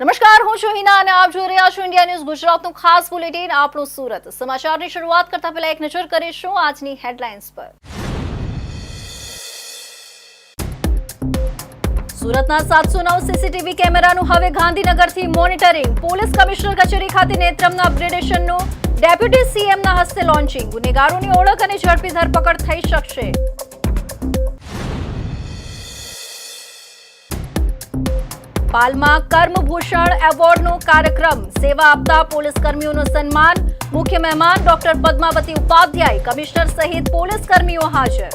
નમસ્કાર, હું છું હિના અને આપ જોઈ રહ્યા છો ઇન્ડિયા ન્યૂઝ ગુજરાતનું ખાસ બુલેટિન, આપણું સુરત. સમાચારની શરૂઆત કરતા પહેલા એક નજર કરીશું આજની હેડલાઇન્સ પર. સુરતના સાતસો નવ સીસીટીવી કેમેરાનું હવે ગાંધીનગરથી મોનિટરિંગ. પોલીસ કમિશનર કચેરી ખાતે નેત્રમના અપગ્રેડેશનનું ડેપ્યુટી સીએમના હસ્તે લોન્ચિંગ. ગુનેગારોની ઓળખ અને ઝડપી ધરપકડ થઈ શકશે. પાલમાં કર્મભૂષણ એવોર્ડનો કાર્યક્રમ. સેવા આપતા પોલીસ કર્મીઓનું સન્માન. મુખ્ય મહેમાન ડોક્ટર પદ્માવતી ઉપાધ્યાય, કમિશનર સહિત પોલીસ કર્મીઓ હાજર.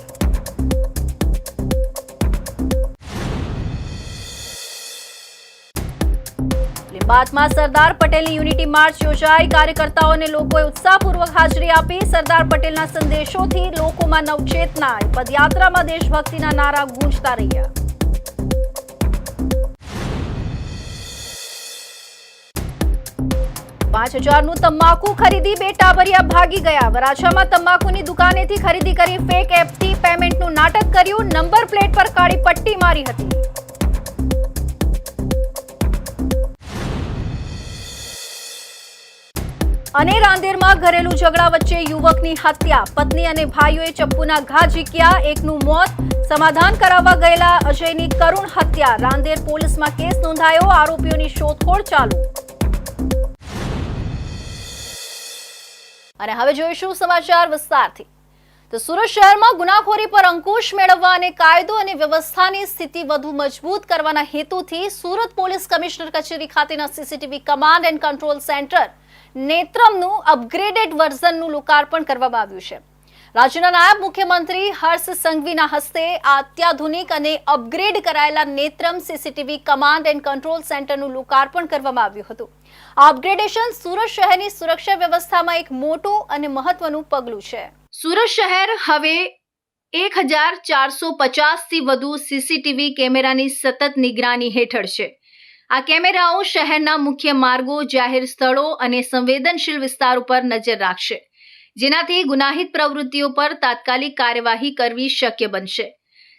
બાદમાં સરદાર પટેલની યુનિટી માર્ચ યોજાઈ. કાર્યકર્તાઓને લોકોએ ઉત્સાહપૂર્વક હાજરી આપી. સરદાર પટેલના સંદેશોથી લોકોમાં નવચેતના પદયાત્રામાં દેશભક્તિના નારા ગૂંજતા રહ્યા. પાંચ હજારનું તમાકુ ખરીદી બે ટાબરિયા ભાગી ગયા. વરાછામાં તમાકુની દુકાનેથી ખરીદી કરી ફેક એપથી પેમેન્ટનું નાટક કર્યું. નંબર પ્લેટ પર કાળી પટ્ટી મારી હતી. અને રાંદેરમાં ઘરેલુ ઝઘડા વચ્ચે યુવકની હત્યા. પત્ની અને ભાઈઓએ ચપ્પુના ઘા ઝીક્યા. એકનું મોત. સમાધાન કરાવવા ગયેલા અજયની કરુણ હત્યા. રાંદેર પોલીસમાં કેસ નોંધાયો. આરોપીઓની શોધખોળ ચાલુ. અને હવે જોઈશું સમાચાર વિસ્તારથી. તો સુરત શહેરમાં ગુનાખોરી પર અંકુશ મેળવવા અને કાયદો અને વ્યવસ્થાની સ્થિતિ વધુ મજબૂત કરવાના હેતુથી સુરત પોલીસ કમિશનર કચેરી ખાતેના CCTV command and control centre નેત્રમનું upgraded વર્ઝનનું લોકાર્પણ કરવામાં આવ્યું છે. રાજ્યના નાયબ મુખ્યમંત્રી હર્ષ સંઘવીના હસ્તે અત્યાધુનિક અને અપગ્રેડ કરાયેલા Netram CCTV command and control સેન્ટરનું લોકાર્પણ કરવામાં આવ્યું હતું. આ અપગ્રેડેશન સુરત શહેરની સુરક્ષા વ્યવસ્થામાં એક મોટું અને મહત્વનું પગલું છે. સુરત શહેર હવે એક હજાર ચારસો પચાસથી વધુ સીસીટીવી કેમેરાની સતત નિગરાની હેઠળ છે. આ કેમેરાઓ શહેરના મુખ્ય માર્ગો, જાહેર સ્થળો અને સંવેદનશીલ વિસ્તાર ઉપર નજર રાખશે. જેનાથી ગુનાહિત પ્રવૃત્તિઓ પર તાત્કાલિક કાર્યવાહી કરવી શક્ય બનશે.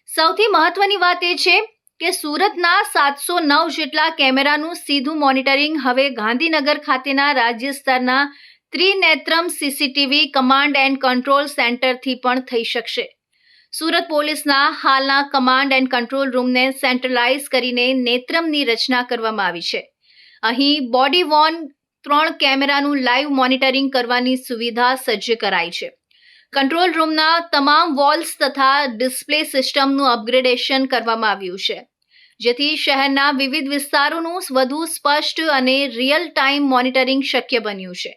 સૌથી મહત્વની વાત એ છે કે સુરતના સાતસો નવ જેટલા કેમેરાનું સીધું મોનિટરિંગ હવે ગાંધીનગર ખાતેના રાજ્ય સ્તરના Trinetram CCTV command and control સેન્ટરથી પણ થઈ શકશે. સુરત પોલીસના હાલના કમાન્ડ એન્ડ કંટ્રોલ રૂમને સેન્ટ્રલાઇઝ કરીને નેત્રમની રચના કરવામાં આવી છે. અહીં બોડી વોર્ન ત્રણ કેમેરાનું લાઈવ મોનિટરિંગ કરવાની સુવિધા સજ્જ કરાઈ છે. કંટ્રોલ રૂમના તમામ વોલ્સ તથા ડિસ્પ્લે સિસ્ટમનું અપગ્રેડેશન કરવામાં આવ્યું છે. જેથી શહેરના વિવિધ વિસ્તારોનું વધુ સ્પષ્ટ અને રિયલ ટાઈમ મોનિટરિંગ શક્ય બન્યું છે.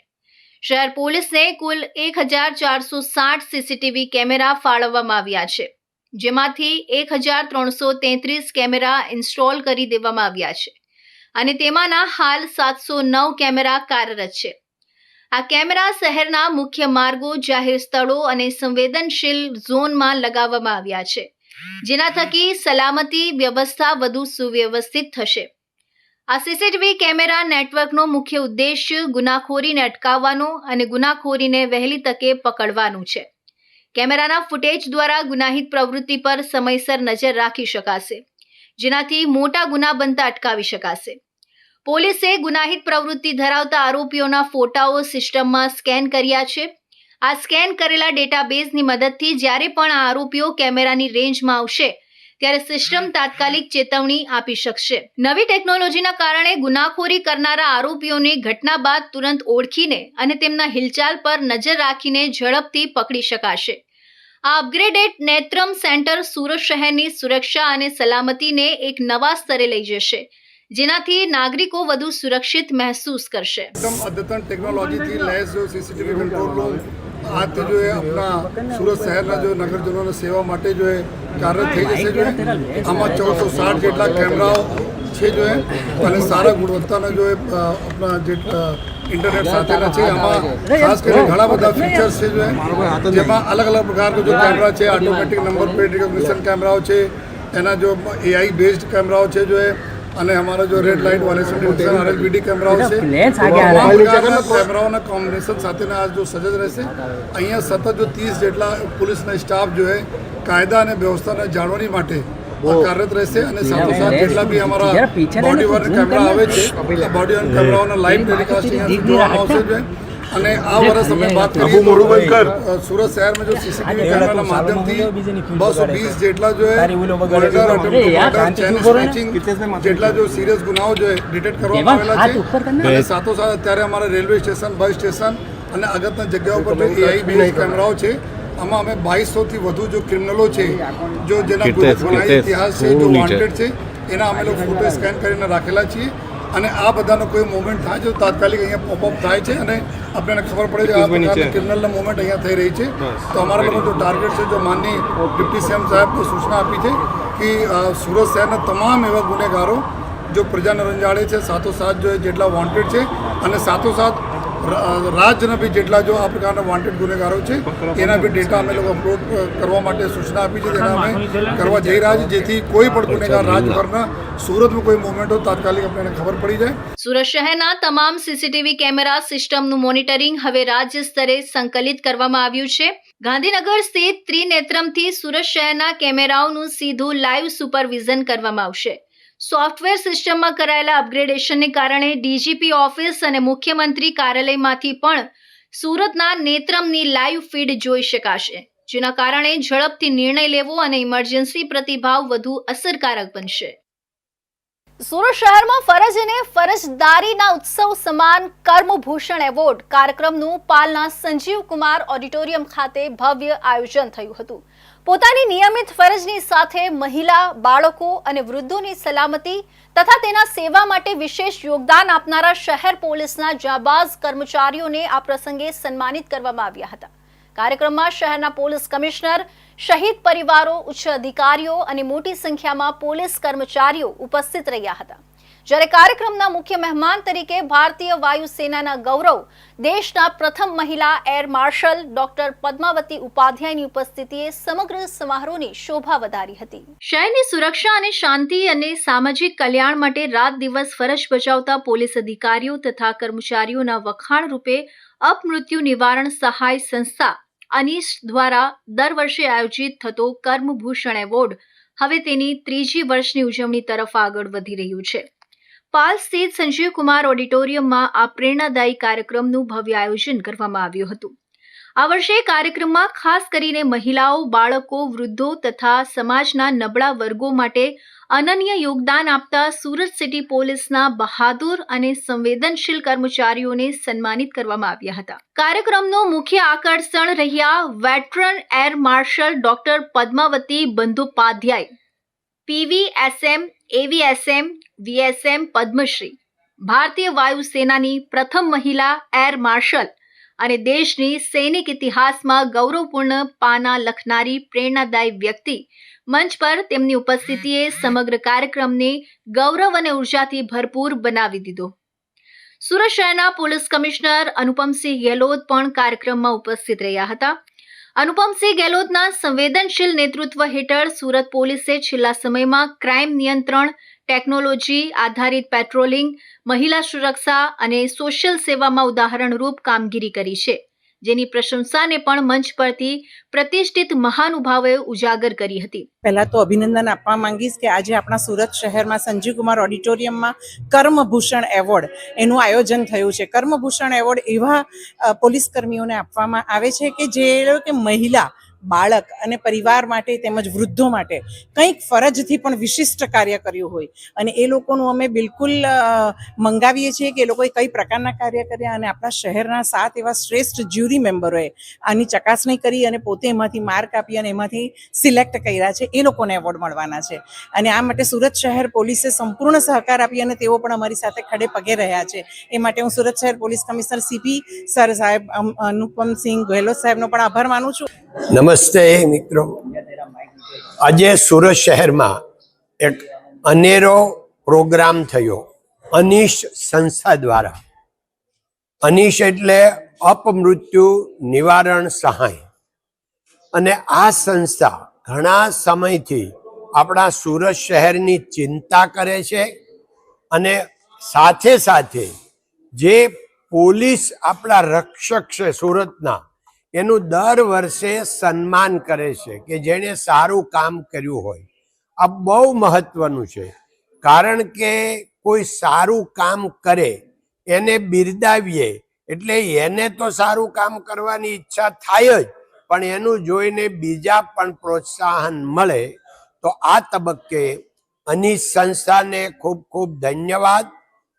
શહેર પોલીસને કુલ એક હજાર ચારસો સાઠ સીસીટીવી કેમેરા ફાળવવામાં આવ્યા છે. જેમાંથી એક હજાર ત્રણસો તેત્રીસ કેમેરા ઇન્સ્ટોલ કરી દેવામાં આવ્યા છે. અને તેમાંના હાલ સાતસો નવ કેમેરા કાર્યરત છે. આ કેમેરા શહેરના મુખ્ય માર્ગો, જાહેર સ્થળો અને સંવેદનશીલ ઝોનમાં લગાવવામાં આવ્યા છે, જેના થકી સલામતી વ્યવસ્થા વધુ સુવ્યવસ્થિત થશે. આ સીસીટીવી કેમેરા નેટવર્કનો મુખ્ય ઉદ્દેશ્ય ગુનાખોરીને અટકાવવાનો અને ગુનાખોરીને વહેલી તકે પકડવાનું છે. કેમેરાના ફૂટેજ દ્વારા ગુનાહિત પ્રવૃત્તિ પર સમયસર નજર રાખી શકાશે. જેનાથી મોટા ગુના બનતા અટકાવી શકાશે. પોલીસે ગુનાહિત પ્રવૃત્તિ ધરાવતા આરોપીઓના ફોટાઓ સિસ્ટમમાં સ્કેન કર્યા છે. આ સ્કેન કરેલા ડેટાબેઝની મદદથી જ્યારે પણ આ આરોપીઓ કેમેરાની રેન્જમાં આવશે, ત્યારે સિસ્ટમ તાત્કાલિક ચેતવણી આપી શકશે. નવી ટેકનોલોજીના કારણે ગુનાખોરી કરનારા આરોપીઓને ઘટના બાદ તુરંત ઓળખીને અને તેમના હિલચાલ પર નજર રાખીને ઝડપથી પકડી શકાશે. અપગ્રેડેડ નેત્રમ સેન્ટર સુરત શહેરની સુરક્ષા અને સલામતીને એક નવા સ્તરે લઈ જશે, જેનાથી નાગરિકો વધુ સુરક્ષિત મહેસૂસ કરશે. એકદમ અદ્યતન ટેકનોલોજીથી લેસ જો સીસીટીવી કંટ્રોલ રૂમ આજથી જો આપણા સુરત શહેરના જો નગરજનોને સેવા માટે જો કાર્ય થઈ જશે આમાં ચૌદસો સાઠ જેટલા કેમેરાઓ છે જો અને સારા ગુણવત્તાના જો એ આપણા જે ઇન્ટરનેટ સાથેના છે આમાં ખાસ કરીને ઘણા બધા ફીચર્સ છે જો જેમાં અલગ અલગ પ્રકારના જો કેમેરા છે ઓટોમેટિક નંબર પ્લેટ રિકોગ્નિશન કેમેરાઓ છે એના જો એઆઈ બેઝડ કેમેરાઓ છે જો એ અને અમારા જો રેડ લાઇટ ડિટેક્શન આરએલબીડી કેમેરાઓ છે. કેમેરાઓના કોમ્બિનેશન સાથેના આ જો સજજ રહેશે. અહીંયા સતત જો ત્રીસ જેટલા પોલીસના સ્ટાફ જો કાયદા અને વ્યવસ્થાને જાળવણી માટે કાર્યરત રહેશે અને સાથોસાથ જેટલા બી અમારા બોડી વર્ન zoom કેમેરા આવે છે આ બોડી વર્ન કેમેરાઓના લાઈવ ટેલિકાસ્ટ જોવામાં આવશે છે અને આ વર્ષ અમે વાત કરીએ સુરત શહેરમાં જો સીસીટીવી કેમેરાના માધ્યમથી બસો વીસ જેટલા જો જેટલા જો સિરિયસ ગુનાઓ જો ડિટેક્ટ કરવામાં આવેલા. છે અને સાથોસાથ અત્યારે અમારા રેલવે સ્ટેશન બસ સ્ટેશન અને અગત્યના જગ્યાઓ પર એઆઈ બેઝ કેમેરાઓ છે. આમાં અમે બાવીસોથી વધુ જો ક્રિમિનલો છે જો જેના ગુનાહિત ઇતિહાસ છે જો વોન્ટેડ છે એના અમે લોકો ફોટો સ્કેન કરીને રાખેલા છીએ. અને આ બધાનો કોઈ મોમેન્ટ થાય છે તાત્કાલિક અહીંયા પોપઅપ થાય છે અને આપણને ખબર પડે છે આ પ્રકારની ક્રિમિનલના મોમેન્ટ અહીંયા થઈ રહી છે. તો અમારા લોકો જો ટાર્ગેટ છે જો માનની ડિપ્ટી સીએમ સાહેબને સૂચના આપી છે કે સુરત શહેરના તમામ એવા ગુનેગારો જો પ્રજાને રંજાડે છે સાથોસાથ જો જેટલા વોન્ટેડ છે અને સાથોસાથ ર- બી જેટલા જો આ પ્રકારના વોન્ટેડ ગુનેગારો છે, એના બી ડેટા અમે લોકો અપલોડ કરવા માટે સૂચના આપી છે, તેના અમે કરવા જઈ રહ્યા છીએ. જેથી કોઈ પણ ગુનેગાર રાજભરના સુરતમાં કોઈ મુવમેન્ટ હોય, તાત્કાલિક આપણને ખબર પડી જાય. સુરત શહેરના તમામ સીસીટીવી કેમેરા સિસ્ટમનું મોનિટરિંગ હવે રાજ્ય સ્તરે સંકલિત કરવામાં આવ્યું છે. ગાંધીનગર સ્થિત ત્રિનેત્રમથી સુરત શહેરના કેમેરાઓનું સીધું લાઈવ સુપરવિઝન કરવામાં આવશે. સોફ્ટવેર સિસ્ટમમાં કરાયેલા અપગ્રેડેશનને કારણે ડીજીપી ઓફિસ અને મુખ્યમંત્રી કાર્યાલયમાંથી પણ સુરતના નેત્રમની લાઈવ ફીડ જોઈ શકાશે, જેના કારણે ઝડપથી નિર્ણય લેવો અને ઇમરજન્સી પ્રતિભાવ વધુ અસરકારક બનશે. સુરત શહેરમાં ફરજ અને ફરજદારીના ઉત્સવ સમાન કર્મભૂષણ એવોર્ડ કાર્યક્રમનું પાલના સંજીવ કુમાર ઓડિટોરિયમ ખાતે ભવ્ય આયોજન થયું હતું. પોતાની નિયમિત ફરજની સાથે મહિલા, બાળકો અને વૃદ્ધોની સલામતી તથા તેના સેવા માટે વિશેષ યોગદાન આપનારા શહેર પોલીસના જાબાઝ કર્મચારીઓને આ પ્રસંગે સન્માનિત કરવામાં આવ્યા હતા. કાર્યક્રમમાં શહેરના પોલીસ કમિશનર શહીદ પરિવારો, ઉચ્ચ અધિકારીઓ અને મોટી સંખ્યામાં પોલીસ કર્મચારીઓ ઉપસ્થિત રહ્યા હતા. જ્યારે કાર્યક્રમના મુખ્ય મહેમાન તરીકે ભારતીય વાયુસેનાના ગૌરવ, દેશના પ્રથમ મહિલા એર માર્શલ ડોક્ટર પદ્માવતી ઉપાધ્યાયની ઉપસ્થિતિએ સમગ્ર સમારોહની શોભા વધારી હતી. શહેરની સુરક્ષા અને શાંતિ અને સામાજિક કલ્યાણ માટે રાત દિવસ ફરજ બજાવતા પોલીસ અધિકારીઓ તથા કર્મચારીઓના વખાણ રૂપે અપમૃત્યુ નિવારણ સહાય સંસ્થા અનીશ દ્વારા દર વર્ષે આયોજિત થતો કર્મભૂષણ એવોર્ડ હવે તેની ત્રીજી વર્ષની ઉજવણી તરફ આગળ વધી રહ્યું છે. પાલ સ્થિત સંજીવ કુમાર ઓડિટોરિયમમાં આ પ્રેરણાદાયી કાર્યક્રમનું ભવ્ય આયોજન કરવામાં આવ્યું હતું. આ વર્ષે કાર્યક્રમમાં ખાસ કરીને મહિલાઓ, બાળકો, વૃદ્ધો તથા સમાજના નબળા વર્ગો માટે અનન્ય યોગદાન આપતા સુરત સિટી પોલીસના બહાદુર અને સંવેદનશીલ કર્મચારીઓને સન્માનિત કરવામાં આવ્યા હતા. કાર્યક્રમનો મુખ્ય આકર્ષણ રહ્યા veteran air marshal doctor Padmavati Bandopadhyay, PVSM, AVSM, VSM Padmashri, ભારતીય વાયુસેનાની પ્રથમ મહિલા એર માર્શલ અને દેશની સૈનિક ઇતિહાસમાં ગૌરવપૂર્ણ પાના લખનારી પ્રેરણાદાયી વ્યક્તિ. મંચ પર તેમની ઉપસ્થિતિએ સમગ્ર કાર્યક્રમને ગૌરવ અને ઉર્જાથી ભરપૂર બનાવી દીધો. સુરત શહેરના પોલીસ કમિશનર અનુપમસિંહ ગેહલોત પણ કાર્યક્રમમાં ઉપસ્થિત રહ્યા હતા. અનુપમસિંહ ગેહલોતના સંવેદનશીલ નેતૃત્વ હેઠળ સુરત પોલીસે છેલ્લા સમયમાં ક્રાઇમ નિયંત્રણ, ટેકનોલોજી આધારિત પેટ્રોલિંગ, મહિલા સુરક્ષા અને સોશિયલ સેવામાં ઉદાહરણરૂપ કામગીરી કરી છે. જેની પ્રશંસાને પણ મંચ પરથી પ્રતિષ્ઠિત મહાનુભાવોએ ઉજાગર કરી હતી. પહેલા તો અભિનંદન આપવા માંગીશ કે આજે આપણા સુરત શહેરમાં સંજીવ કુમાર ઓડિટોરિયમમાં કર્મભૂષણ એવોર્ડ એનું આયોજન થયું છે. કર્મભૂષણ એવોર્ડ એવા પોલીસ કર્મીઓને આપવામાં આવે છે કે જે, કે મહિલા બાળક અને પરિવાર માટે તેમજ વૃદ્ધો માટે કંઈક ફરજથી પણ વિશિષ્ટ કાર્ય કર્યું હોય. અને એ લોકોનું અમે બિલકુલ મંગાવીએ છીએ કે એ લોકોએ કઈ પ્રકારના કાર્ય કર્યા અને આપણા શહેરના સાત એવા શ્રેષ્ઠ જ્યુરી મેમ્બરોએ આની ચકાસણી કરી અને પોતે એમાંથી માર્ક આપી અને એમાંથી સિલેક્ટ કર્યા છે, એ લોકોને એવોર્ડ મળવાના છે. અને આ માટે સુરત શહેર પોલીસે સંપૂર્ણ સહકાર આપી અને તેઓ પણ અમારી સાથે ખડે પગે રહ્યા છે. એ માટે હું સુરત શહેર પોલીસ કમિશનર સીપી સર સાહેબ અનુપમસિંહ ગેહલોત સાહેબનો પણ આભાર માનું છું. નમસ્તે મિત્રો. આજે સુરત શહેરમાં એક અનેરો પ્રોગ્રામ થયો. અનીશ સંસ્થા દ્વારા. અનીશ એટલે અપમૃત્યુ નિવારણ સહાય. અને આ સંસ્થા ઘણા સમયથી આપણા સુરત શહેરની ચિંતા કરે છે અને સાથે સાથે જે પોલીસ આપણા રક્ષક છે સુરતના એનું દર વર્ષે સન્માન કરે છે કે જેણે સારું કામ કર્યું હોય. આ બહુ મહત્વનું છે. કારણ કે કોઈ સારું કામ કરે, એને બિરદાવીએ, એટલે એને તો સારું કામ કરવાની ઈચ્છા થાય જ, પણ એનું જોઈને બીજા પણ પ્રોત્સાહન મળે, તો આ તબક્કે અની સંસ્થાને ખૂબ ખૂબ ધન્યવાદ,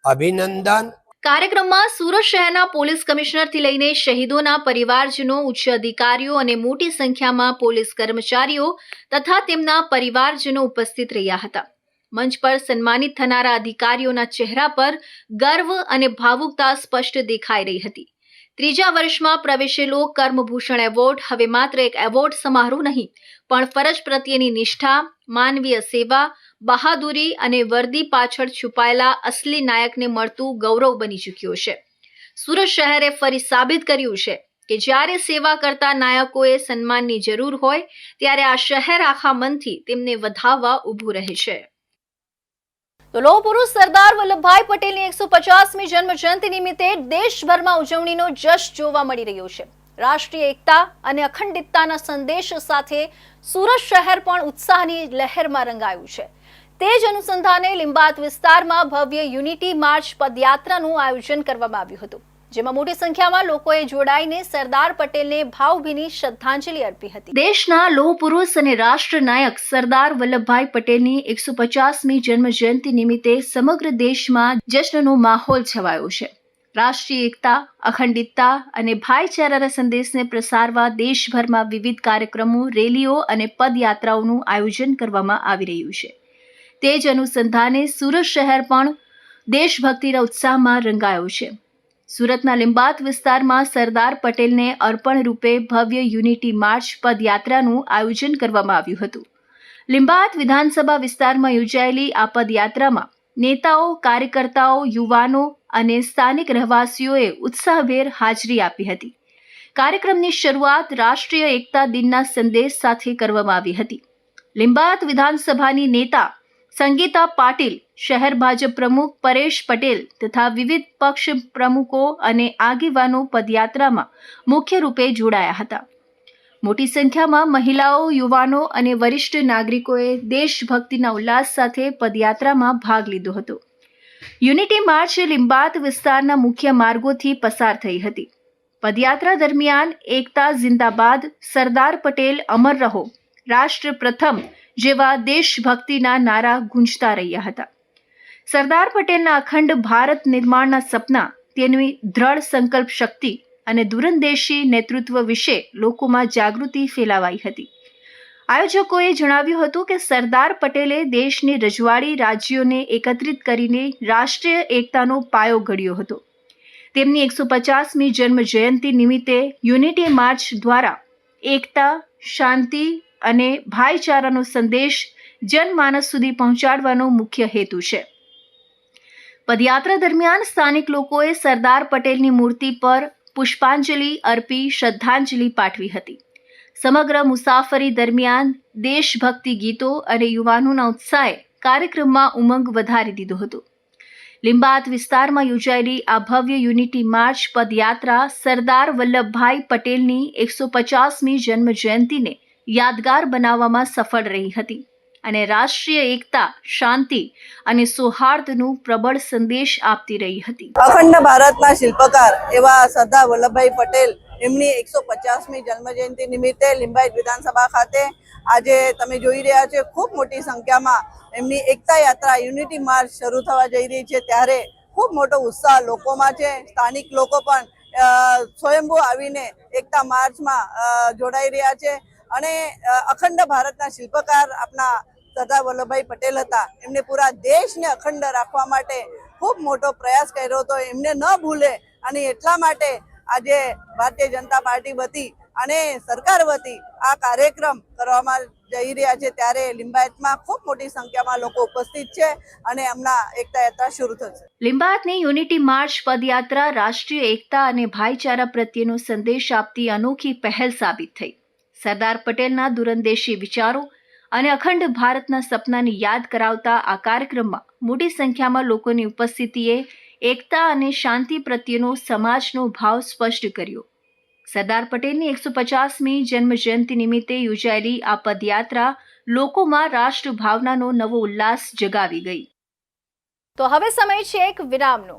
અભિનંદન કાર્યક્રમમાં સુરત શહેરના પોલીસ કમિશનરથી લઈને શહીદોના પરિવારજનો, ઉચ્ચ અધિકારીઓ અને મોટી સંખ્યામાં પોલીસ કર્મચારીઓ તથા તેમના પરિવારજનો ઉપસ્થિત રહ્યા હતા. મંચ પર સન્માનિત થનારા અધિકારીઓના ચહેરા પર ગર્વ અને ભાવુકતા સ્પષ્ટ દેખાઈ રહી હતી. ત્રીજા વર્ષમાં પ્રવેશેલો કર્મભૂષણ એવોર્ડ હવે માત્ર એક એવોર્ડ સમારોહ નહીં, પણ ફરજ પ્રત્યેની નિષ્ઠા, માનવીય સેવા બહાદુરી અને વર્દી પાછળ છુપાયેલા અસલી નાયકને મળતું ગૌરવ બની ચૂક્યો છે. સુરત શહેરે ફરી સાબિત કર્યું છે કે જ્યારે સેવા કરતા નાયકોએ સન્માનની જરૂર હોય, ત્યારે આ શહેર આખા મનથી તેમને વધાવવા ઊભું રહે છે. તો પુરુષ સરદાર વલ્લભભાઈ પટેલની એકસો પચાસમી જન્મ જયંતિ નિમિત્તે દેશભરમાં ઉજવણીનો જશ જોવા મળી રહ્યો છે. રાષ્ટ્રીય એકતા અને અખંડિતતાના સંદેશ સાથે સુરત શહેર પણ ઉત્સાહની લહેરમાં રંગાયું છે. તે જ અનુસંધાને લિંબાત વિસ્તારમાં ભવ્ય યુનિટી માર્ચ પદયાત્રાનું આયોજન કરવામાં આવ્યું હતું, જેમાં મોટી સંખ્યામાં લોકોએ જોડાઈને સરદાર પટેલને ભાવભીની શ્રદ્ધાંજલિ અર્પી હતી. દેશના લોહ પુરુષ અને રાષ્ટ્રનાયક સરદાર વલ્લભભાઈ પટેલની એકસો પચાસમી જન્મ જયંતિ નિમિત્તે સમગ્ર દેશમાં જશ્નનો માહોલ છવાયો છે. રાષ્ટ્રીય એકતા, અખંડિતતા અને ભાઈચારાના સંદેશને પ્રસારવા દેશભરમાં વિવિધ કાર્યક્રમો, રેલીઓ અને પદયાત્રાઓનું આયોજન કરવામાં આવી રહ્યું છે. તે જ અનુસંધાને સુરત શહેર પણ દેશભક્તિના ઉત્સાહમાં રંગાયો છે. સુરતના લિંબાત વિસ્તારમાં સરદાર પટેલને અર્પણ રૂપે ભવ્ય યુનિટી માર્ચ પદયાત્રાનું આયોજન કરવામાં આવ્યું હતું. લિંબાત વિધાનસભા વિસ્તારમાં યોજાયેલી આ પદયાત્રામાં નેતાઓ, કાર્યકર્તાઓ, યુવાનો અને સ્થાનિક રહેવાસીઓએ ઉત્સાહભેર હાજરી આપી હતી. કાર્યક્રમની શરૂઆત રાષ્ટ્રીય એકતા દિનના સંદેશ સાથે કરવામાં આવી હતી. લિંબાયત વિધાનસભાની નેતા સંગીતા પાટીલ, શહેર ભાજપ પ્રમુખ પરેશ પટેલ તથા વિવિધ પક્ષ પ્રમુખો અને આગેવાનો પદયાત્રામાં મુખ્ય રૂપે જોડાયા હતા. મોટી સંખ્યામાં મહિલાઓ, યુવાનો અને વરિષ્ઠ નાગરિકોએ દેશભક્તિના ઉલ્લાસ સાથે પદયાત્રામાં ભાગ લીધો હતો. યુનિટી માર્ચ લિંબાત વિસ્તારના મુખ્ય માર્ગોથી પસાર થઈ હતી. પદયાત્રા દરમિયાન એકતા, જિંદાબાદ, સરદાર પટેલ, અમર રહો, રાષ્ટ્ર પ્રથમ જેવા દેશભક્તિના નારા ગુંજતા રહ્યા હતા. સરદાર પટેલના અખંડ ભારત નિર્માણના સપના, તેની દ્રઢ સંકલ્પ શક્તિ અને દૂરંદેશી નેતૃત્વ વિશે લોકોમાં જાગૃતિ ફેલાવાઈ હતી. આયોજકોએ જણાવ્યું હતું કે સરદાર પટેલે દેશની રજવાડી રાજ્યોને એકત્રિત કરીને રાષ્ટ્રીય એકતાનો પાયો ઘડ્યો હતો. તેમની એકસો પચાસમી જન્મ જયંતિ નિમિત્તે યુનિટી માર્ચ દ્વારા એકતા, શાંતિ અને ભાઈચારાનો સંદેશ જનમાનસ સુધી પહોંચાડવાનો મુખ્ય હેતુ છે. પદયાત્રા દરમિયાન સ્થાનિક લોકોએ સરદાર પટેલની મૂર્તિ પર પુષ્પાંજલિ અર્પી શ્રદ્ધાંજલિ પાઠવી હતી. સમગ્ર મુસાફરી દરમિયાન દેશભક્તિ ગીતો અને યુવાનોના ઉત્સાહે કાર્યક્રમમાં ઉમંગ વધારી દીધો હતો. લિંબાત વિસ્તારમાં યોજાયેલી આ ભવ્ય યુનિટી માર્ચ પદયાત્રા સરદાર વલ્લભભાઈ પટેલની એકસો પચાસમી જન્મ જયંતિને યાદગાર બનાવવામાં સફળ રહી હતી અને રાષ્ટ્રીય એકતા, શાંતિ અને સૌહાર્દનું પ્રબળ સંદેશ આપતી રહી હતી. અખંડ ભારતના શિલ્પકાર એવા સરદાર વલ્લભભાઈ પટેલ, એમની એકસો પચાસમી જન્મજયંતિ નિમિત્તે લિંબાયત વિધાનસભા ખાતે આજે તમે જોઈ રહ્યા છો, ખૂબ મોટી સંખ્યામાં એમની એકતા યાત્રા, યુનિટી માર્ચ શરૂ થવા જઈ રહી છે, ત્યારે ખૂબ મોટો ઉત્સાહ લોકોમાં છે, સ્થાનિક લોકો પણ સ્વયંભૂ આવીને એકતા માર્ચમાં જોડાઈ રહ્યા છે. અને અખંડ ભારતના શિલ્પકાર આપણા સરદાર વલ્લભભાઈ પટેલ હતા. એમને પૂરા દેશને અખંડ રાખવા માટે ખૂબ મોટો પ્રયાસ કર્યો હતો. એમને ન ભૂલે અને એટલા માટે આજે ભારતીય જનતા પાર્ટી વતી અને સરકાર વતી આ કાર્યક્રમ કરવામાં જઈ રહ્યા છે. ત્યારે લિંબાયતમાં ખૂબ મોટી સંખ્યામાં લોકો ઉપસ્થિત છે અને હમણાં એકતા યાત્રા શરૂ થશે. લિંબાયતની યુનિટી માર્ચ પદયાત્રા, રાષ્ટ્રીય એકતા અને ભાઈચારા પ્રત્યેનો સંદેશ આપતી અનોખી પહેલ સાબિત થઈ. સરદાર પટેલના દૂરંદેશી વિચારો અને અખંડ ભારતના સપનાને યાદ કરાવતા આ કાર્યક્રમમાં મોટી સંખ્યામાં લોકોની ઉપસ્થિતિએ એકતા અને શાંતિ પ્રત્યેનો સમાજનો ભાવ સ્પષ્ટ કર્યો. સરદાર પટેલની એકસો પચાસમી જન્મ જયંતિ નિમિત્તે યોજાયેલી આ પદયાત્રા લોકોમાં રાષ્ટ્ર ભાવનાનો નવો ઉલ્લાસ જગાવી ગઈ. તો હવે સમય છે એક વિરામનો.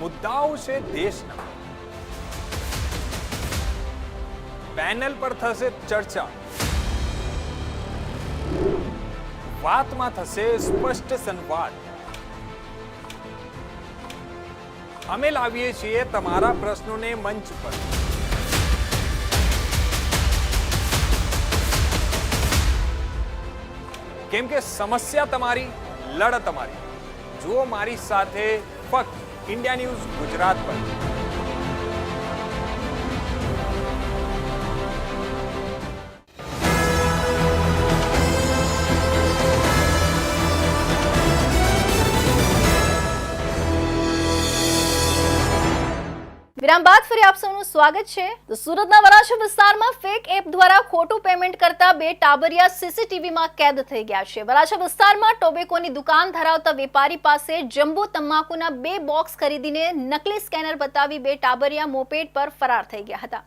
મુદ્દાઓ છે દેશના. પેનલ પર થશે ચર્ચા. વાતમાં થશે સ્પષ્ટ સંવાદ. અમે લાવીએ છીએ તમારા પ્રશ્નોને મંચ પર. કેમ કે સમસ્યા તમારી, લડત તમારી. જુઓ મારી સાથે ફક્ત ઇન્ડિયા ન્યૂઝ ગુજરાત પર. વિરામ બાદ ફરી આપ સૌનું સ્વાગત છે. તો સુરતના વરાછા વિસ્તારમાં ફેક એપ દ્વારા ખોટું પેમેન્ટ કરતા બે ટાબરિયા સીસીટીવીમાં કેદ થઈ ગયા છે. વરાછા વિસ્તારમાં ટોબેકોની દુકાન ધરાવતા વેપારી પાસે જમ્બો તમાકુના બે બોક્સ ખરીદીને નકલી સ્કેનર બતાવી બે ટાબરિયા મોપેડ પર ફરાર થઈ ગયા હતા.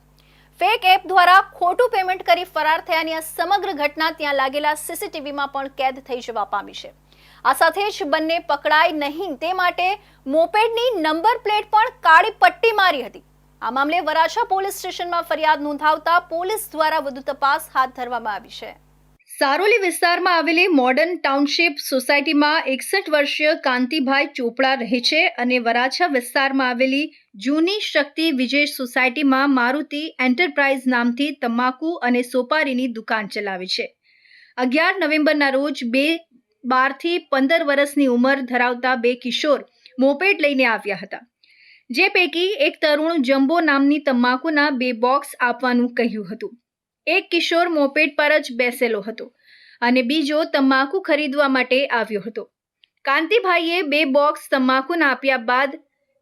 ફેક એપ દ્વારા ખોટું પેમેન્ટ કરી ફરાર થયાની આ સમગ્ર ઘટના ત્યાં લાગેલા સીસીટીવીમાં પણ કેદ થઈ જવા પામી છે. આ સાથે જ બંને પકડાય નહીં, તે માટે મોપેડની નંબર પ્લેટ પણ કાળી પટ્ટી મારી હતી. આ મામલે વરાછા પોલીસ સ્ટેશનમાં ફરિયાદ નોંધાવતા પોલીસ દ્વારા વધુ તપાસ હાથ ધરવામાં આવી છે. સારોલી વિસ્તારમાં આવેલી મોડર્ન ટાઉનશીપ સોસાયટીમાં એકસઠ વર્ષીય કાંતિભાઈ ચોપડા રહે છે અને વરાછા વિસ્તારમાં આવેલી જૂની શક્તિ વિજય સોસાયટીમાં મારુતિ એન્ટરપ્રાઇઝ નામથી તમાકુ અને સોપારીની દુકાન ચલાવે છે. અગિયાર નવેમ્બરના રોજ બે બારથી પંદર વર્ષની ઉંમર ધરાવતા બે કિશોર મોપેડ લઈને આવ્યા હતા. જે પૈકી એક તરુણ જમ્બો નામની તમાકુના બે બોક્સ આપવાનું કહ્યું હતું. એક કિશોર મોપેડ પર જ બેસેલો હતો અને બીજો તમાકુ ખરીદવા માટે આવ્યો હતો. કાંતિભાઈએ બે બોક્સ તમાકુના આપ્યા બાદ,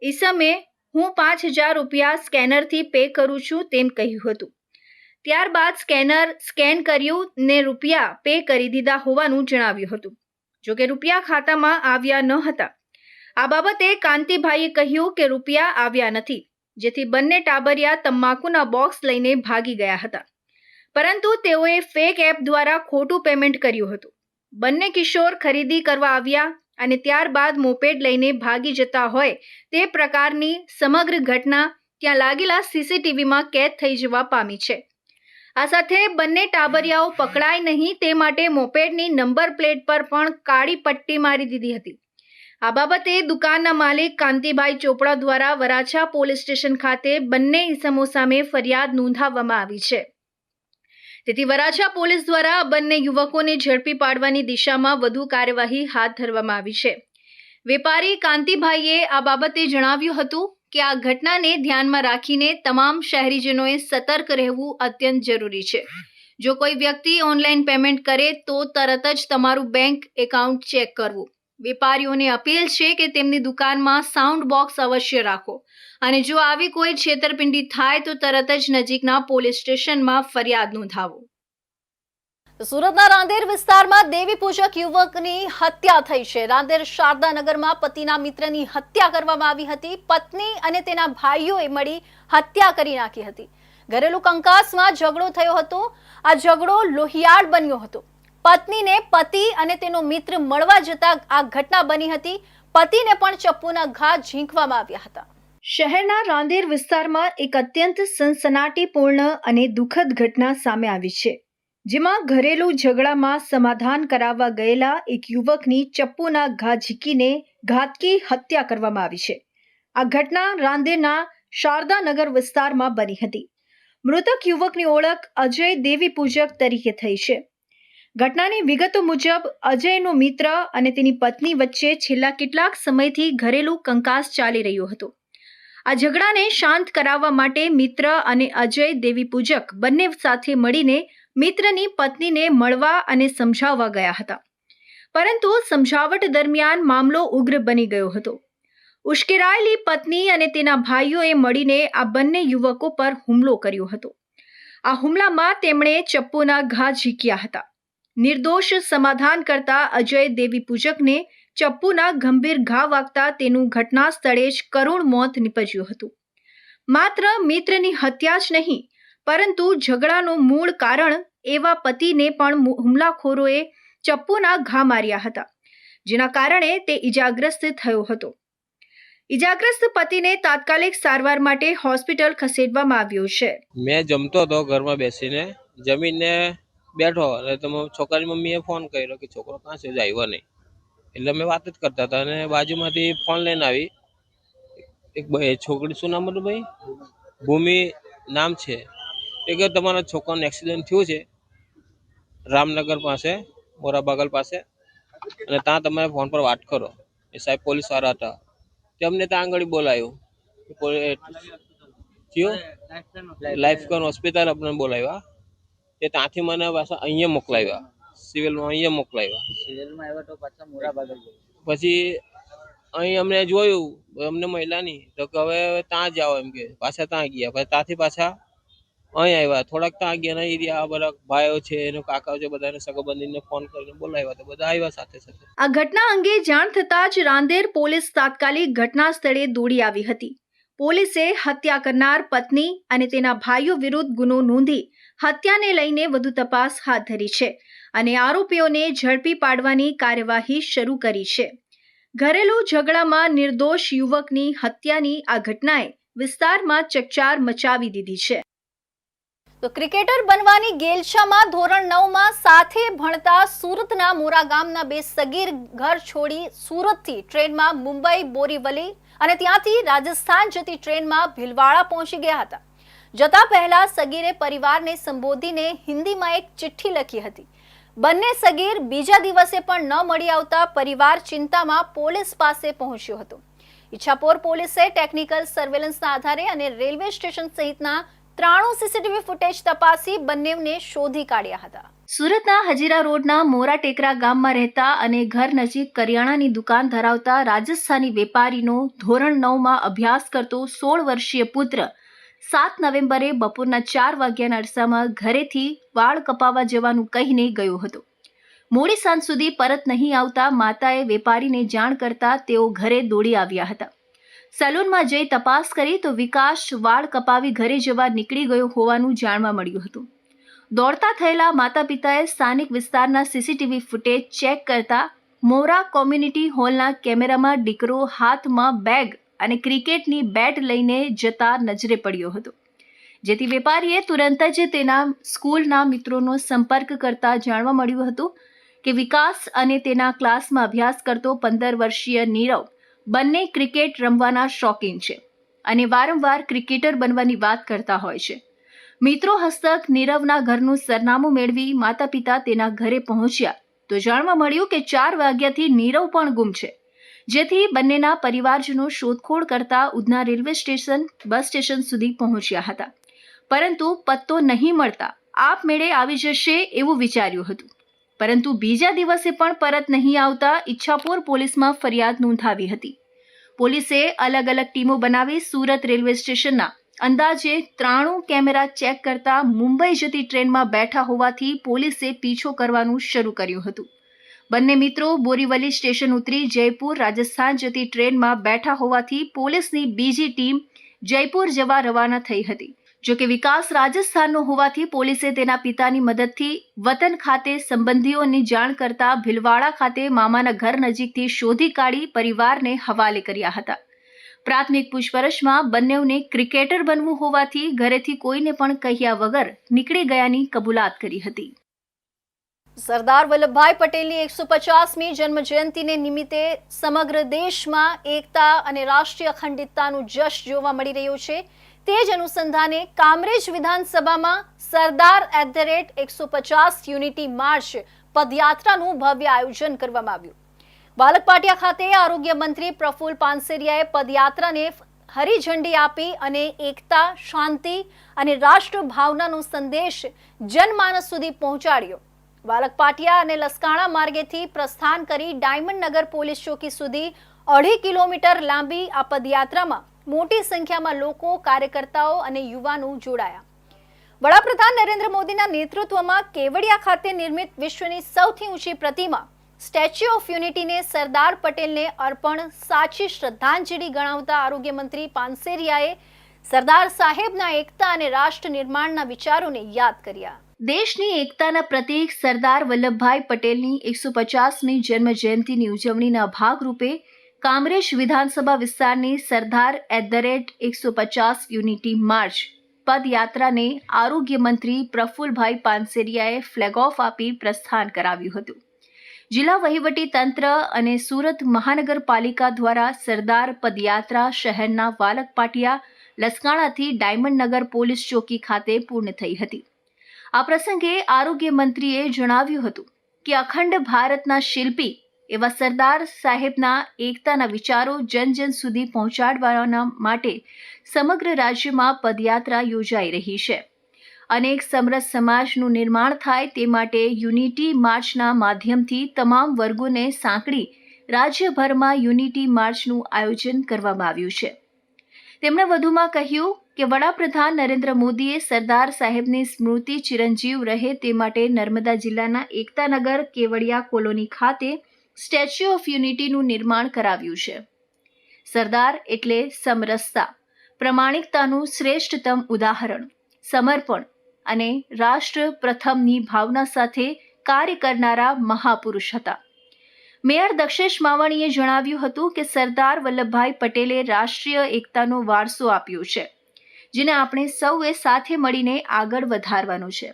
ઈસમે, હું પાંચ હજાર રૂપિયા સ્કેનરથી પે કરું છું, તેમ કહ્યું હતું. ત્યારબાદ સ્કેનર સ્કેન કર્યું ને રૂપિયા પે કરી દીધા હોવાનું જણાવ્યું હતું. જોકે રૂપિયા ખાતામાં આવ્યા ન હતા. આ બાબતે કાંતિભાઈએ કહ્યું કે રૂપિયા આવ્યા નથી, જેથી બંને ટાબરિયા તમાકુના બોક્સ લઈને ભાગી ગયા હતા. પરંતુ તેઓએ ફેક એપ દ્વારા ખોટું પેમેન્ટ કર્યું હતું. બંને કિશોર ખરીદી કરવા આવ્યા અને ત્યારબાદ મોપેડ લઈને ભાગી જતા હોય તે પ્રકારની સમગ્ર ઘટના ત્યાં લાગેલા સીસીટીવીમાં કેદ થઈ જવા પામી છે. આ સાથે બંને ટાબરિયાઓ પકડાય નહીં તે માટે મોપેડની નંબર પ્લેટ પર પણ કાળી પટ્ટી મારી દીધી હતી. આ બાબતે દુકાનના માલિક કાંતિભાઈ ચોપડા દ્વારા વરાછા પોલીસ સ્ટેશન ખાતે બંને ઇસમો સામે ફરિયાદ નોંધાવવામાં આવી છે. તેથી વરાછા પોલીસ દ્વારા બંને યુવકોને ઝડપી પાડવાની દિશામાં વધુ કાર્યવાહી હાથ ધરવામાં આવી છે. વેપારી કાંતિભાઈએ આ બાબતે જણાવ્યું હતું કે આ ઘટનાને ધ્યાનમાં રાખીને તમામ શહેરીજનોએ સતર્ક રહેવું અત્યંત જરૂરી છે. જો કોઈ વ્યક્તિ ઓનલાઈન પેમેન્ટ કરે તો તરત જ તમારું બેંક એકાઉન્ટ ચેક કરવું. વેપારીઓને અપીલ છે કે તેમની દુકાનમાં સાઉન્ડ બોક્સ અવશ્ય રાખો. અને જો આવી કોઈ છેતરપિંડી થાય તો તરત જ નજીકના પોલીસ સ્ટેશનમાં ફરિયાદ નોંધાવો. સુરતના રાંદેર વિસ્તારમાં દેવી પૂજક યુવકની હત્યા થઈ છે. રાંદેર શારદાનગરમાં પતિના મિત્રની હત્યા કરવામાં આવી હતી. પત્ની અને તેના ભાઈઓએ મળી હત્યા કરી નાખી હતી. ઘરેલું કંકાસમાં ઝઘડો થયો હતો. આ ઝઘડો લોહિયાળ બન્યો હતો. પત્નીને પતિ અને તેનો મિત્ર મળવા જતા આ ઘટના બની હતી. પતિને પણ ચપ્પુના ઘા ઝીંકવામાં આવ્યા હતા. શહેરના રાંદેર વિસ્તારમાં એક અત્યંત સનસનાટીપૂર્ણ અને દુઃખદ ઘટના સામે આવી છે. જેમાં ઘરેલું ઝઘડામાં સમાધાન કરાવવા ગયેલા એક યુવકની ચપ્પુના ઘા ઝીકીને ઘાતકી હત્યા કરવામાં આવી છે. આ ઘટના રાંદેરના શારદાનગર વિસ્તારમાં બની હતી. મૃતક યુવકની ઓળખ અજય દેવી પૂજક તરીકે થઈ છે. ઘટનાની વિગતો મુજબ અજયનો મિત્ર અને તેની પત્ની વચ્ચે છેલ્લા કેટલાક સમયથી ઘરેલું કંકાસ ચાલી રહ્યો હતો. આ ઝઘડાને શાંત કરાવવા માટે મિત્ર અને અજય દેવી પૂજક બંને સાથે મળીને મિત્રની પત્નીને મળવા અને સમજાવવા ગયા હતા. પરંતુ સમજાવટ દરમિયાન મામલો ઉગ્ર બની ગયો હતો. ઉશ્કેરાયેલી પત્ની અને તેના ભાઈઓએ મળીને આ બંને યુવકો પર હુમલો કર્યો હતો. આ હુમલામાં તેમણે ચપ્પુના ઘા ઝીક્યા હતા. નિર્દોષ સમાધાન કરતા અજય દેવી પૂજકને ચપ્પુના ગંભીર ઘા વાગતા તેનું ઘટના સ્થળે જ કરુણ મોત નીપજ્યું હતું. માત્ર મિત્રની હત્યા જ નહીં પરંતુ ઝઘડાનું મૂળ કારણ એવા પતિને પણ હુમલાખોરોએ ચપ્પુના ઘા માર્યા હતા, જેના કારણે તે ઈજાગ્રસ્ત થયો હતો. ઈજાગ્રસ્ત પતિને તાત્કાલિક સારવાર માટે હોસ્પિટલ ખસેડવામાં આવ્યો છે. મેં જમતો હતો ઘરમાં બેસીને જમીને બેઠો અને તો છોકરાની મમ્મીએ ફોન કર્યો કે છોકરો કાં છે? આવ્યો નહીં. એટલે અમે વાત જ કરતા હતા અને બાજુમાંથી ફોન લઈને આવી. એક છોકરી શું નામ હતું ભાઈ? ભૂમિ નામ છે. એ કે તમારા છોકરાનું એક્સિડન્ટ થયું છે રામનગર પાસે મોરાબાગલ પાસે અને ત્યાં તમે ફોન પર વાત કરો. એ સાહેબ પોલીસવાળા હતા. તે અમને ત્યાં આગળ બોલાયું. થયું. લાઈફકોન હોસ્પિટલ આપણે બોલાવ્યા. તે ત્યાંથી મને પાછા અહીંયા મોકલાવ્યા. સિવિલમાં અહીંયા મોકલાવ્યા. પછી અહીં અમને જોયું અમને મહિલાની તો કે હવે ત્યાં જાઓ એમ કે. પાછા ત્યાં ગયા. પછી ત્યાંથી પાછા અહીં આવ્યા. થોડાક ત્યાં ગયા એરિયા બધા ભાઈઓ છે, એનો કાકાઓ છે, બધાને સગોબંધીને ફોન કરીને બોલાવ્યા તો બધા આવ્યા સાથે સાથે. આ ઘટના અંગે જાણ થતાં જ રાંદેર પોલીસ તાત્કાલિક ઘટના સ્થળે દોડી આવી હતી. પોલીસે હત્યા કરનાર પત્ની અને તેના ભાઈઓ વિરુદ્ધ ગુનો નોંધી હત્યાને લઈને વધુ તપાસ હાથ ધરી છે અને આરોપીઓને ઝડપી પાડવાની કાર્યવાહી શરૂ કરી છે. ઘરેલુ ઝઘડામાં નિર્દોષ યુવકની હત્યાની આ ઘટનાએ વિસ્તારમાં ચકચાર મચાવી દીધી છે. તો ક્રિકેટર બનવાની ગેલછામાં ધોરણ નવમાં સાથે ભણતા સુરતના મોરા ગામના બે સગીર ઘર છોડી સુરતથી ટ્રેનમાં મુંબઈ બોરીવલી અને ત્યાંથી રાજસ્થાન જતી ટ્રેનમાં ભીલવાડા પહોંચી ગયા હતા. જતા પહેલા સગીરે પરિવારને સંબોધીને હિન્દીમાં એક ચિઠ્ઠી લખી હતી. બંને સગીર બીજા દિવસે પણ ન મળી આવતા પરિવાર ચિંતામાં પોલીસ પાસે પહોંચ્યો હતો. ઈચ્છાપોર પોલીસે ટેકનિકલ સર્વેલન્સના આધારે અને રેલવે સ્ટેશન સહિતના ત્રાણું સીસીટીવી ફૂટેજ તપાસી બંનેને શોધી કાઢ્યા હતા. સુરતના હજીરા રોડના મોરા ટેકરા ગામમાં રહેતા અને ઘર નજીક કરિયાણાની દુકાન ધરાવતા રાજસ્થાની વેપારીનો ધોરણ નવમાં અભ્યાસ કરતો સોળ વર્ષીય પુત્ર સાત નવેમ્બરે બપોરના ચાર વાગ્યાના અરસામાં ઘરેથી વાળ કપાવવા જવાનું કહીને ગયો હતો. મોડી સાંજ સુધી પરત નહીં આવતા માતાએ વેપારીને જાણ કરતા તેઓ ઘરે દોડી આવ્યા હતા. સલૂનમાં જઈ તપાસ કરી તો વિકાસ વાળ કપાવી ઘરે જવા નીકળી ગયો હોવાનું જાણવા મળ્યું હતું. દોડતા થયેલા માતા પિતાએ સ્થાનિક વિસ્તારના સીસીટીવી ફૂટેજ ચેક કરતા મોરા કોમ્યુનિટી હોલના કેમેરામાં દીકરો હાથમાં બેગ અને ક્રિકેટની બેટ લઈને જતા નજરે પડ્યો હતો. જેથી વેપારીએ તુરંત જ તેના સ્કૂલના મિત્રોનો સંપર્ક કરતા જાણવા મળ્યું હતું કે વિકાસ અને તેના ક્લાસમાં અભ્યાસ કરતો પંદર વર્ષીય નીરવ બંને ક્રિકેટ રમવાના શોખીન છે અને વારંવાર ક્રિકેટર બનવાની વાત કરતા હોય છે. મિત્રો હસ્તક નીરવના ઘરનું સરનામું મેળવી માતા પિતા તેના ઘરે પહોંચ્યા તો જાણવા મળ્યું કે ચાર વાગ્યાથી નીરવ પણ ગુમ છે. જેથી બંનેના પરિવારજનો શોધખોળ કરતા Udhna railway station, bus station સુધી પહોંચ્યા હતા. પરંતુ પત્તો નહીં મળતા આપમેળે આવી જશે એવું વિચાર્યું હતું. પરંતુ બીજા દિવસે પણ પરત નહીં આવતા ઈચ્છાપુર પોલીસમાં ફરિયાદ નોંધાવી હતી. પોલીસે અલગ અલગ ટીમો બનાવી સુરત રેલવે સ્ટેશનના અંદાજે ત્રાણું કેમેરા ચેક કરતા મુંબઈ જતી ટ્રેનમાં બેઠા હોવાથી પોલીસે પીછો કરવાનું શરૂ કર્યું હતું. બંને મિત્રો બોરીવલી સ્ટેશન ઉતરી જયપુર રાજસ્થાન જતી ટ્રેનમાં બેઠા હોવાથી પોલીસની બીજી ટીમ જયપુર જવા રવાના થઈ હતી. જોકે વિકાસ રાજસ્થાનનો હોવાથી પોલીસે તેના પિતાની મદદથી વતન ખાતે સંબંધીઓની જાણ કરતા ભીલવાડા ખાતે મામાના ઘર નજીકથી શોધી કાઢી પરિવારને હવાલે કર્યા હતા. પ્રાથમિક પૂછપરછમાં બંનેઓને ક્રિકેટર બનવું હોવાથી ઘરેથી કોઈને પણ કહ્યા વગર નીકળી ગયાની કબૂલાત કરી હતી. સરદાર વલ્લભભાઈ પટેલની એકસો પચાસમી જન્મજયંતિને નિમિત્તે સમગ્ર દેશમાં એકતા અને રાષ્ટ્રીય અખંડિતતાનું જશ જોવા મળી રહ્યું છે. તે જ અનુસંધાને કામરેજ વિધાનસભામાં સરદાર એટ ધ રેટ એકસો પચાસ યુનિટી માર્ચ પદયાત્રાનું ભવ્ય આયોજન કરવામાં આવ્યું. બાલકપાટિયા ખાતે આરોગ્ય મંત્રી પ્રફુલ પાનસેરિયાએ પદયાત્રાને હરી ઝંડી આપી અને એકતા, શાંતિ અને રાષ્ટ્ર ભાવનાનો સંદેશ જનમાનસ સુધી પહોંચાડ્યો. બાલક પાટિયા અને લસકાણા માર્ગેથી પ્રસ્થાન કરી ડાયમંડ નગર પોલીસ ચોકી સુધી અઢી કિલોમીટર લાંબી આ પદયાત્રામાં મોટી સંખ્યામાં લોકો, કાર્યકર્તાઓ અને યુવાનો જોડાયા. વડાપ્રધાન નરેન્દ્ર મોદીના નેતૃત્વમાં કેવડિયા ખાતે નિર્મિત વિશ્વની સૌથી ઊંચી પ્રતિમા, સ્ટેચ્યુ ઓફ યુનિટીને સરદાર પટેલને અર્પણ, સાચી શ્રદ્ધાંજલિ ગણાવતા આરોગ્ય મંત્રી પાનસેરિયાએ સરદાર સાહેબના એકતા અને રાષ્ટ્ર નિર્માણના વિચારોને યાદ કર્યા. દેશની એકતાના પ્રતીક સરદાર વલ્લભભાઈ પટેલની એકસો પચાસમી જન્મ જયંતિની ઉજવણીના ભાગરૂપે કામરેજ વિધાનસભા વિસ્તારની સરદાર એટ ધ રેટ એકસો પચાસ યુનિટી માર્ચ પદયાત્રાને આરોગ્ય મંત્રી પ્રફુલભાઈ પાનસેરિયાએ ફ્લેગ ઓફ આપી પ્રસ્થાન કરાવ્યું હતું. જિલ્લા વહીવટી તંત્ર અને સુરત મહાનગરપાલિકા દ્વારા સરદાર પદયાત્રા શહેરના વાલક પાટિયા લસકાણાથી ડાયમંડ નગર પોલીસ ચોકી ખાતે પૂર્ણ થઈ હતી. આ પ્રસંગે આરોગ્ય મંત્રીએ જણાવ્યું હતું કે અખંડ ભારતના શિલ્પી એવા સરદાર સાહેબના એકતાના વિચારો જન જન સુધી પહોંચાડવાના માટે સમગ્ર રાજ્યમાં પદયાત્રા યોજાઈ રહી છે. અનેક સમરસ સમાજનું નિર્માણ થાય તે માટે યુનિટી માર્ચના માધ્યમથી તમામ વર્ગોને સાંકળી રાજ્યભરમાં યુનિટી માર્ચનું આયોજન કરવામાં આવ્યું છે. તેમણે વધુમાં કહ્યું કે વડાપ્રધાન નરેન્દ્ર મોદીએ સરદાર સાહેબની સ્મૃતિ ચિરંજીવ રહે તે માટે નર્મદા જિલ્લાના એકતાનગર કેવડિયા કોલોની ખાતે સ્ટેચ્યુ ઓફ યુનિટીનું નિર્માણ કરાવ્યું છે. સરદાર એટલે સમરસતા, પ્રમાણિકતાનું શ્રેષ્ઠતમ ઉદાહરણ, સમર્પણ અને રાષ્ટ્ર પ્રથમની ભાવના સાથે કાર્ય કરનારા મહાપુરુષ હતા. મેયર દક્ષેશ માવાણીએ જણાવ્યું હતું કે સરદાર વલ્લભભાઈ પટેલે રાષ્ટ્રીય એકતાનો વારસો આપ્યો છે, જેને આપણે સૌએ સાથે મળીને આગળ વધારવાનો છે.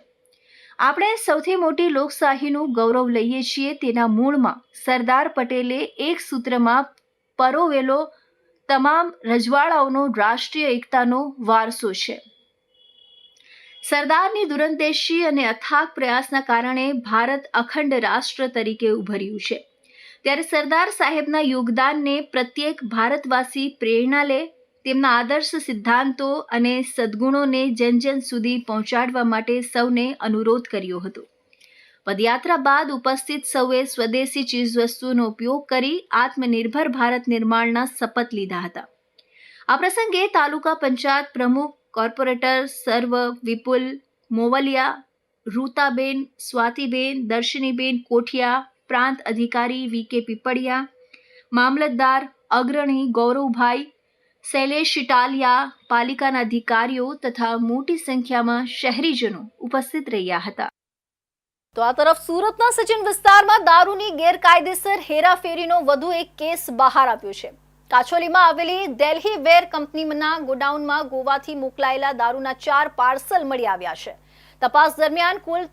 આપણે સૌથી મોટી લોકશાહીનું ગૌરવ લઈએ છીએ તેના મૂળમાં સરદાર પટેલે એક સૂત્રમાં પરોવેલો તમામ રજવાડાઓનો રાષ્ટ્રીય એકતાનો વારસો છે. સરદારની દુરંતેશી અને અથાગ પ્રયાસના કારણે ભારત અખંડ રાષ્ટ્ર તરીકે ઉભર્યું છે. ત્યારે સરદાર સાહેબના યોગદાનને પ્રત્યેક ભારતવાસી પ્રેરણા લે તેમના આદર્શ સિદ્ધાંતો અને સદ્ગુણોને જન જન સુધી પહોંચાડવા માટે સૌને અનુરોધ કર્યો હતો. પદયાત્રા બાદ ઉપસ્થિત સૌએ સ્વદેશી ચીજવસ્તુઓનો ઉપયોગ કરી આત્મનિર્ભર ભારત નિર્માણના શપથ લીધા હતા. આ પ્રસંગે તાલુકા પંચાયત પ્રમુખ, કોર્પોરેટર સર્વ વિપુલ મોવલિયા, રૂતાબેન, સ્વાતિબેન, દર્શનીબેન કોઠિયા, પ્રાંત અધિકારી વી કે પીપળિયા, મામલતદાર અગ્રણી ગૌરવભાઈ શૈલેષ ઇટાલિયા પાલિકાના અધિકારીઓ તથા મોટી સંખ્યામાં શહેરીજનો ઉપસ્થિત રહ્યા હતા. તો આ તરફ સુરતના સચિન વિસ્તારમાં દારૂની ગેરકાયદેસર હેરાફેરીનો વધુ એક કેસ બહાર આવ્યો છે. કાછોલીમાં આવેલી દિલ્હી વેર કંપનીના ગોડાઉનમાં ગોવાથી મોકલાયેલા દારૂના ચાર પાર્સલ મળી આવ્યા છે. તપાસ દરમિયાન કુલ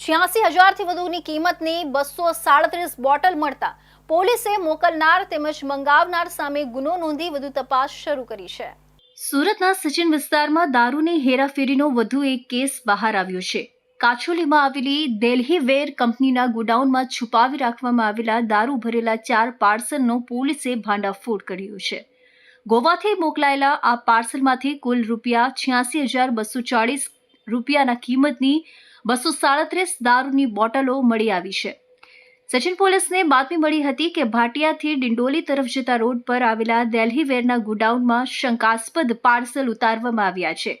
છ્યાસી હજારથી વધુની કિંમતની બસો સાડત્રીસ બોટલ મળતા પોલીસે મોકલનાર તેમજ મંગાવનાર સામે ગુનો નોંધી વધુ તપાસ શરૂ કરી છે. સુરતના સચિન વિસ્તારમાં દારૂની હેરાફેરીનો વધુ એક કેસ બહાર આવ્યો છે. કાછોલીમાં આવેલી દિલ્હી વેર કંપનીના ગોડાઉનમાં છુપાવી રાખવામાં આવેલા દારૂ ભરેલા ચાર પાર્સલનો પોલીસે ભાંડાફોડ કર્યો છે. ગોવાથી મોકલાયેલા આ પાર્સલમાંથી કુલ રૂપિયા છ્યાસી હજાર બસો ચાળીસ રૂપિયાના કિંમતની બસો સાડત્રીસ દારૂની બોટલો મળી આવી છે. સચિન પોલીસને બાતમી મળી હતી કે ભાટિયાથી ડિંડોલી તરફ જતા રોડ પર આવેલા દિલ્હી વેરના ગોડાઉનમાં શંકાસ્પદ પાર્સલ ઉતારવામાં આવ્યા છે.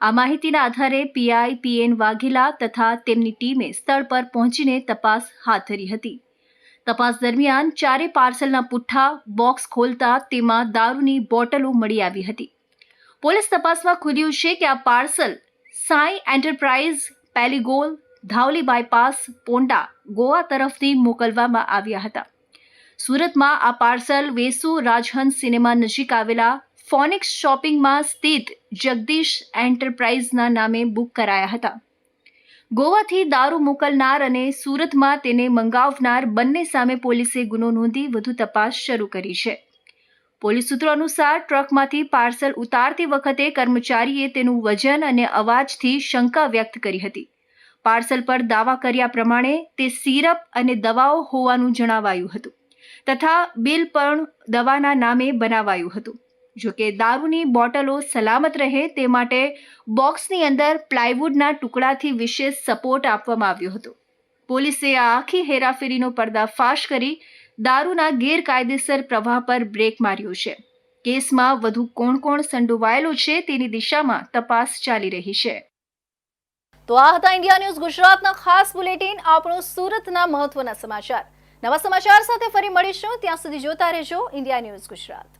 આ માહિતીના આધારે પીઆઈ પીએન વાઘેલા તથા તેમની ટીમે સ્થળ પર પહોંચીને તપાસ હાથ ધરી હતી. તપાસ દરમિયાન ચારે પાર્સલના પુઠ્ઠા બોક્સ ખોલતા તેમાં દારૂની બોટલો મળી આવી હતી. પોલીસ તપાસમાં ખુલ્યું છે કે આ parcel Sai enterprise Peligol Dhavali bypass Ponda Goa તરફથી મોકલવામાં આવ્યા હતા. સુરતમાં આ પાર્સલ વેસુ રાજહંસ સિનેમા નજીક આવેલા ફોનિક્સ શોપિંગમાં સ્થિત જગદીશ એન્ટરપ્રાઇઝના નામે બુક કરાયા હતા. ગોવાથી દારૂ મોકલનાર અને સુરતમાં તેને મંગાવનાર બંને સામે પોલીસે ગુનો નોંધી વધુ તપાસ શરૂ કરી છે. પોલીસ સૂત્રો અનુસાર ટ્રકમાંથી પાર્સલ ઉતારતી વખતે કર્મચારીએ તેનું વજન અને અવાજથી શંકા વ્યક્ત કરી હતી. પાર્સલ પર દાવા કર્યા પ્રમાણે તે સિરપ અને દવાઓ હોવાનું જણાવાયું હતું તથા બિલ પણ દવાના નામે બનાવાયું હતું. જોકે દારૂની બોટલો સલામત રહે તે માટે બોક્સની અંદર પ્લાયવુડના ટુકડાથી વિશેષ સપોર્ટ આપવામાં આવ્યો હતો. પોલીસે આ આખી હેરાફેરીનો પર્દાફાશ કરી દારૂના ગેરકાયદેસર પ્રવાહ પર બ્રેક માર્યો છે. કેસમાં વધુ કોણ કોણ સંડોવાયેલો છે તેની દિશામાં તપાસ ચાલી રહી છે. તો આ હતા ઇન્ડિયા ન્યૂઝ ગુજરાતના ખાસ બુલેટિન, આપણો સુરતના મહત્વના સમાચાર. નવા સમાચાર સાથે ફરી મળીશું. ત્યાં સુધી જોતા રહેજો ઇન્ડિયા ન્યૂઝ ગુજરાત.